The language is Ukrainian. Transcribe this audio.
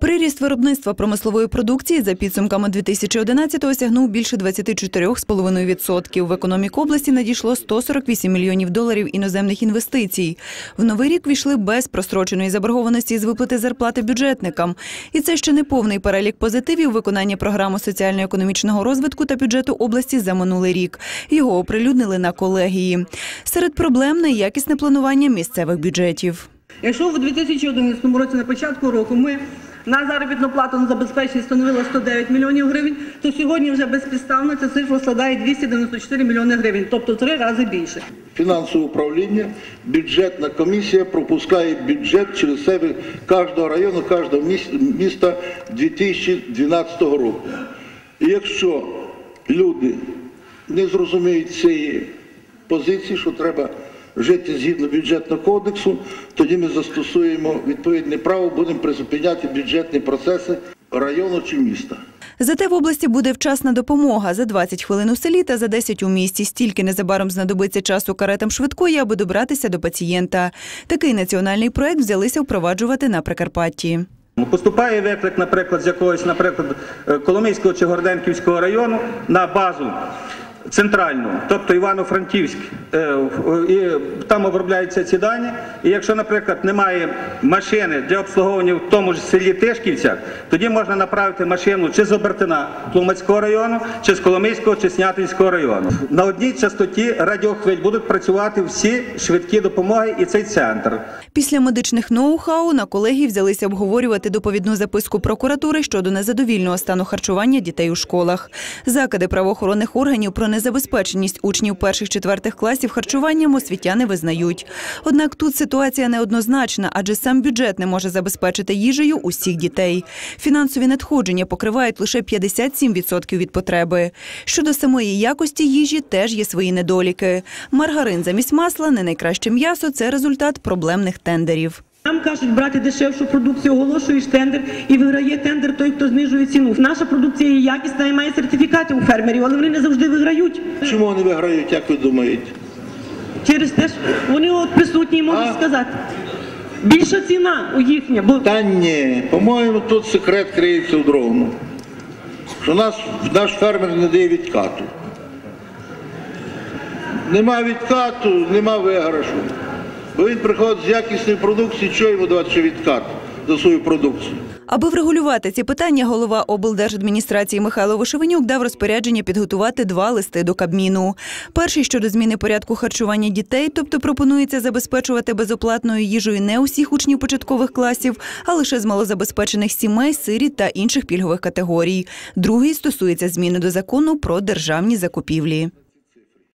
Приріст виробництва промислової продукції за підсумками 2011-го сягнув більше 24,5%. В економіку області надійшло 148 мільйонів доларів іноземних інвестицій. В новий рік війшли без простроченої заборгованості з виплати зарплати бюджетникам. І це ще не повний перелік позитивів виконання програми соціально-економічного розвитку та бюджету області за минулий рік. Його оприлюднили на колегії. Серед проблем неякісне планування місцевих бюджетів. Якщо в 2011 році на початку року ми на заробітну плату на забезпечення становила 109 мільйонів гривень, то сьогодні вже безпідставно ця цифра складає 294 мільйони гривень, тобто три рази більше. Фінансове управління, бюджетна комісія пропускає бюджет через себе кожного району, кожного міста 2012 року. І якщо люди не зрозуміють цієї позиції, що треба жити згідно бюджетного кодексу, тоді ми застосуємо відповідне право, будемо призупиняти бюджетні процеси району чи міста. Зате в області буде вчасна допомога за 20 хвилин у селі та за 10 у місті. Стільки незабаром знадобиться часу каретам швидкої, аби добратися до пацієнта. Такий національний проект взялися впроваджувати на Прикарпатті. Поступає виклик, наприклад, з якогось, наприклад, е, Коломийського чи Горденківського району на базу центральну, тобто Івано-Франківськ, е, і там обробляються ці дані. І якщо, наприклад, немає машини для обслуговування в тому ж селі Тишківцях, тоді можна направити машину чи з Обертина Тлумацького району, чи з Коломийського, чи Снятинського району. На одній частоті радіохвиль будуть працювати всі швидкі допомоги і цей центр. Після медичних ноу-хау на колегії взялися обговорювати доповідну записку прокуратури щодо незадовільного стану харчування дітей у школах. Закиди правоохоронних органів про незабезпеченість учнів перших-четвертих класів харчуванням освітяни визнають. Однак тут ситуація неоднозначна, адже сам бюджет не може забезпечити їжею усіх дітей. Фінансові надходження покривають лише 57% від потреби. Щодо самої якості їжі теж є свої недоліки. Маргарин замість масла не найкраще м'ясо це результат проблемних тендерів. Нам кажуть брати дешевшу продукцію, оголошуєш тендер і виграє тендер той, хто знижує ціну. Наша продукція є якісна і має сертифікати у фермерів, але вони не завжди виграють. Чому вони виграють, як ви думаєте? Через те, що вони от присутні і можуть А? сказати. Більша ціна у їхня, бо Та ні, по-моєму, тут секрет криється в другому. Що нас, наш фермер не дає відкату. Нема відкату, нема виграшу. Бо він приходить з якісної продукції, що йому давати ще відкат за свою продукцію. Аби врегулювати ці питання, голова облдержадміністрації Михайло Вишевенюк дав розпорядження підготувати два листи до Кабміну. Перший щодо зміни порядку харчування дітей, тобто пропонується забезпечувати безоплатною їжею не усіх учнів початкових класів, а лише з малозабезпечених сімей, сиріт та інших пільгових категорій. Другий стосується зміни до закону про державні закупівлі.